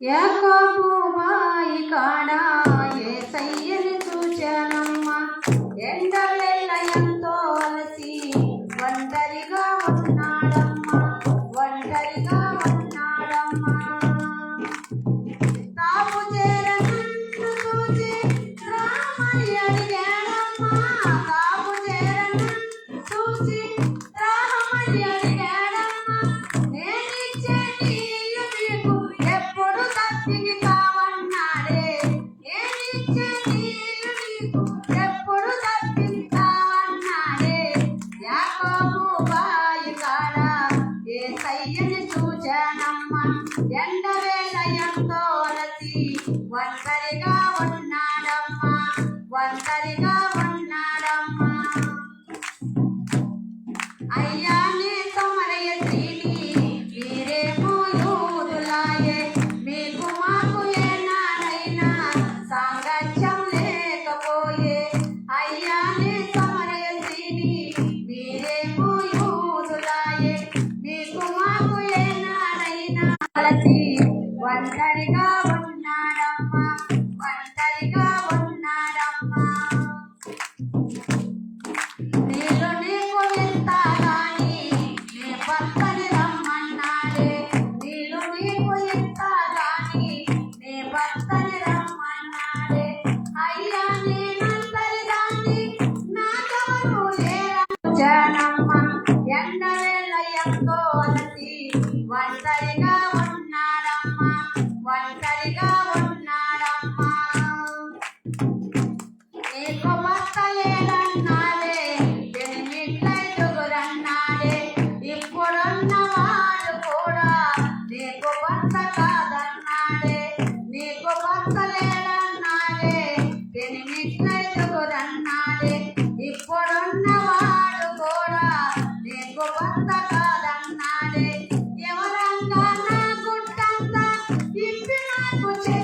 యాకోబు మాయి కాడా ఏ సయ్యని చూచానమ్మ. ఎండలెల్ల ఎంతో అలసి ఒంటరిగా ఉన్నాడమ్మ ఒంటరిగా ఎండవేళ ఎంతో చేసుకోవలసి ఒంటరిగా ఉన్నాడమ్మా ఒంటరిగా ఉన్నాడమ్మా నీకు భర్త లేడన్నాడే ఎనిమిట్ల ఎదుగురన్నాడే కూడా నీకు భర్త కాదన్నాడే నీకు భర్త లేదు 不醉